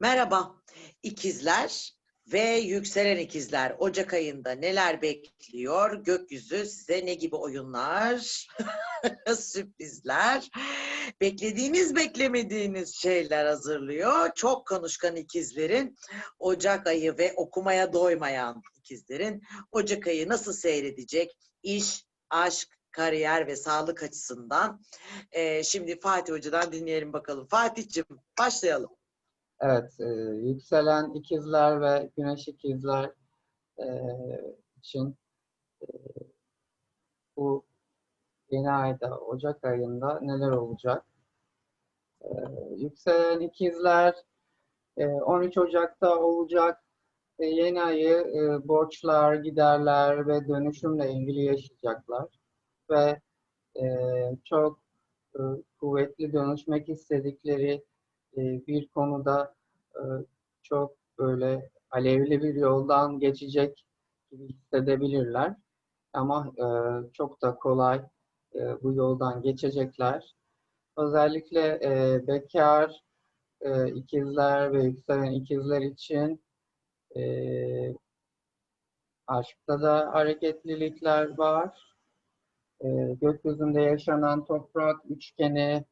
Merhaba ikizler ve yükselen ikizler. Ocak ayında neler bekliyor? Gökyüzü size ne gibi oyunlar, sürprizler, beklediğiniz beklemediğiniz şeyler hazırlıyor. Çok konuşkan ikizlerin Ocak ayı ve okumaya doymayan ikizlerin Ocak ayı nasıl seyredecek? İş, aşk, kariyer ve sağlık açısından. Ee, şimdi Fatih Hoca'dan dinleyelim bakalım. Fatih'cim başlayalım. Evet, e, yükselen ikizler ve güneş ikizler e, için e, bu yeni ayda, Ocak ayında neler olacak? E, yükselen ikizler e, 13 Ocak'ta olacak. E, yeni ayı e, borçlar, giderler ve dönüşümle ilgili yaşayacaklar. Ve e, çok e, kuvvetli dönüşmek istedikleri e, bir konuda e, çok böyle alevli bir yoldan geçecek gibi hissedebilirler. Ama e, çok da kolay e, bu yoldan geçecekler. Özellikle bekar ikizler ve yükselen ikizler için aşkta da hareketlilikler var. Gökyüzünde yaşanan toprak üçgeni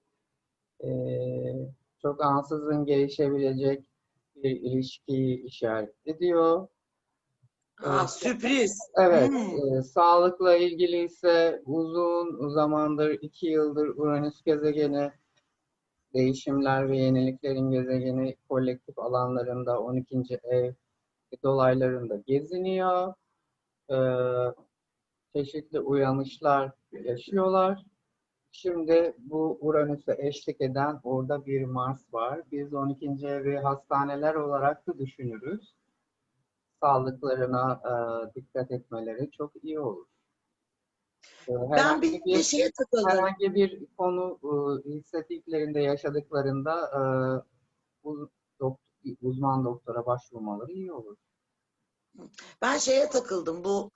çok ansızın gelişebilecek bir ilişkiyi işaret ediyor. Aa, Evet. sürpriz. Evet, Hmm. e, sağlıkla ilgili ise uzun zamandır, iki yıldır Uranüs gezegeni değişimler ve yeniliklerin gezegeni kolektif alanlarında 12. ev dolaylarında geziniyor. E, çeşitli uyanışlar yaşıyorlar. Şimdi bu Uranüs'e eşlik eden orada bir Mars var. Biz 12. evi hastaneler olarak da düşünürüz. Sağlıklarına e, dikkat etmeleri çok iyi olur. E, Ben herhangi bir, bir şeye takıldım. herhangi bir konu e, hissettiklerinde, yaşadıklarında e, uz- dok- uzman doktora başvurmaları iyi olur. Ben şeye takıldım. Bu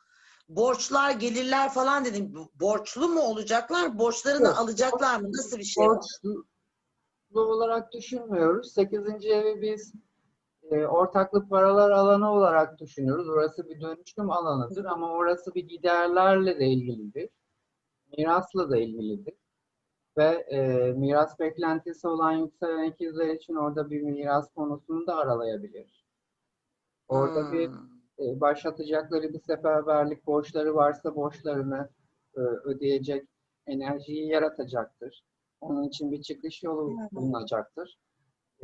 borçlar, gelirler falan dedim. Borçlu mu olacaklar? Borçlarını Yok. alacaklar mı? Nasıl bir şey? Borçlu olarak düşünmüyoruz. 8. evi biz e, ortaklık paralar alanı olarak düşünüyoruz. Orası bir dönüşüm alanıdır ama orası bir giderlerle de ilgilidir. Mirasla da ilgilidir. Ve e, miras beklentisi olan yükselen ikizler için orada bir miras konusunu da aralayabilir. Orada bir Hmm. E, başlatacakları bir seferberlik borçları varsa borçlarını e, ödeyecek enerjiyi yaratacaktır. Onun için bir çıkış yolu bulunacaktır.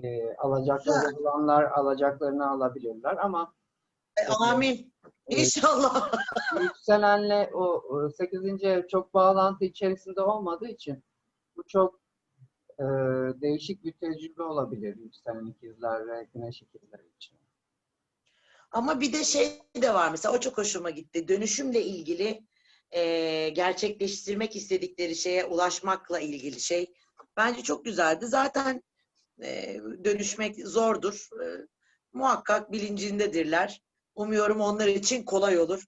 E, alacakları olanlar alacaklarını alabilirler ama Amin. İnşallah. yükselenle o o 8. ev çok bağlantı içerisinde olmadığı için bu çok e, değişik bir tecrübe olabilir yükselen ikizler ve güneş ikizler için. Ama bir de şey de var mesela o çok hoşuma gitti. Dönüşümle ilgili e, gerçekleştirmek istedikleri şeye ulaşmakla ilgili şey bence çok güzeldi. Zaten e, dönüşmek zordur. E, muhakkak bilincindedirler. Umuyorum onlar için kolay olur.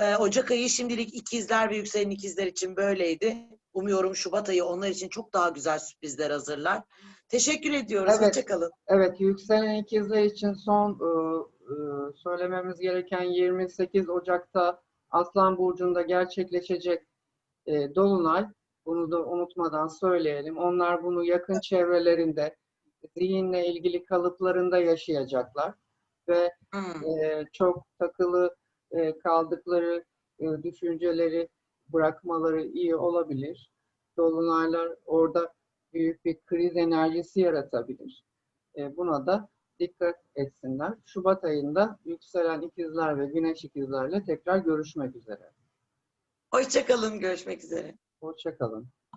E, Ocak ayı şimdilik ikizler ve yükselen ikizler için böyleydi. Umuyorum Şubat ayı onlar için çok daha güzel sürprizler hazırlar. Teşekkür ediyoruz. Evet. Hoşçakalın. Evet, yükselen ikizler için son e, söylememiz gereken 28 Ocak'ta Aslan Burcu'nda gerçekleşecek e, Dolunay. Bunu da unutmadan söyleyelim. Onlar bunu yakın çevrelerinde, zihinle ilgili kalıplarında yaşayacaklar. Ve Hmm. e, çok takılı e, kaldıkları e, düşünceleri bırakmaları iyi olabilir. Dolunaylar orada büyük bir kriz enerjisi yaratabilir. E, buna da dikkat etsinler. Şubat ayında yükselen ikizler ve güneş ikizlerle tekrar görüşmek üzere. Hoşçakalın. Görüşmek üzere. Hoşçakalın.